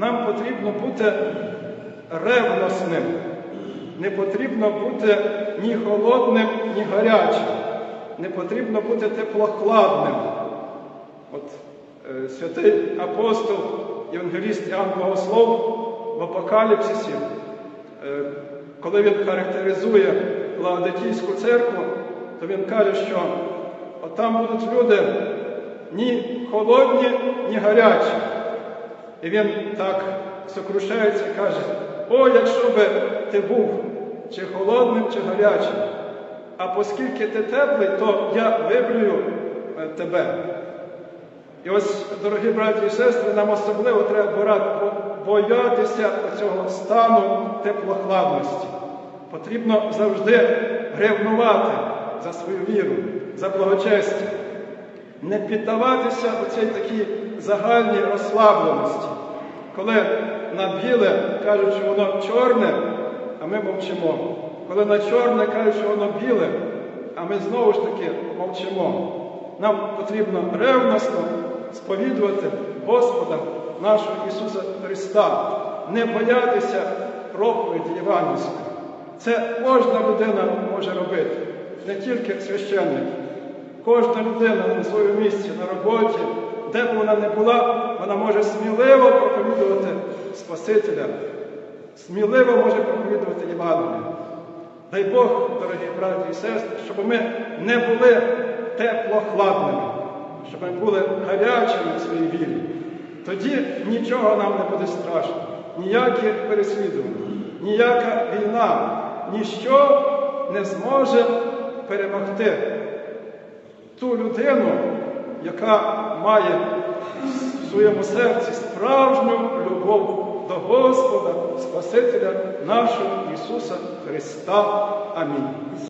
нам потрібно бути ревносним. Не потрібно бути ні холодним, ні гарячим. Не потрібно бути теплохладним. От е, святий апостол, євангеліст Іоанн Богослов в Апокаліпсисі, е, коли він характеризує Лаодикійську церкву, то він каже, що от там будуть люди ні холодні, ні гарячі. І він так сокрушається і каже: О, якщо би ти був чи холодним, чи гарячим, а оскільки ти теплий, то я вибрію е, тебе. І ось, дорогі браті і сестри, нам особливо треба боятися цього стану теплохладності. Потрібно завжди ревнувати за свою віру, за благочестя, не піддаватися оцій такій загальній розслабленості, коли на біле кажуть, що воно чорне, а ми мовчимо. Коли на чорне кажуть, що воно біле, а ми знову ж таки мовчимо. Нам потрібно ревносно сповідувати Господа нашого Ісуса Христа, не боятися проповіді Євангельської. Це кожна людина може робити, не тільки священник. Кожна людина на своєму місці, на роботі, де б вона не була, вона може сміливо проповідувати Спасителя, сміливо може проповідувати Євангелія. Дай Бог, дорогі браті і сестри, щоб ми не були теплохладними, щоб ми були гарячими в своїй вірі. Тоді нічого нам не буде страшно, ніяких переслідувань, ніяка війна, ніщо не зможе перемогти ту людину, яка має в своєму серці справжню любов до Господа, Спасителя нашого Ісуса Христа. Амінь.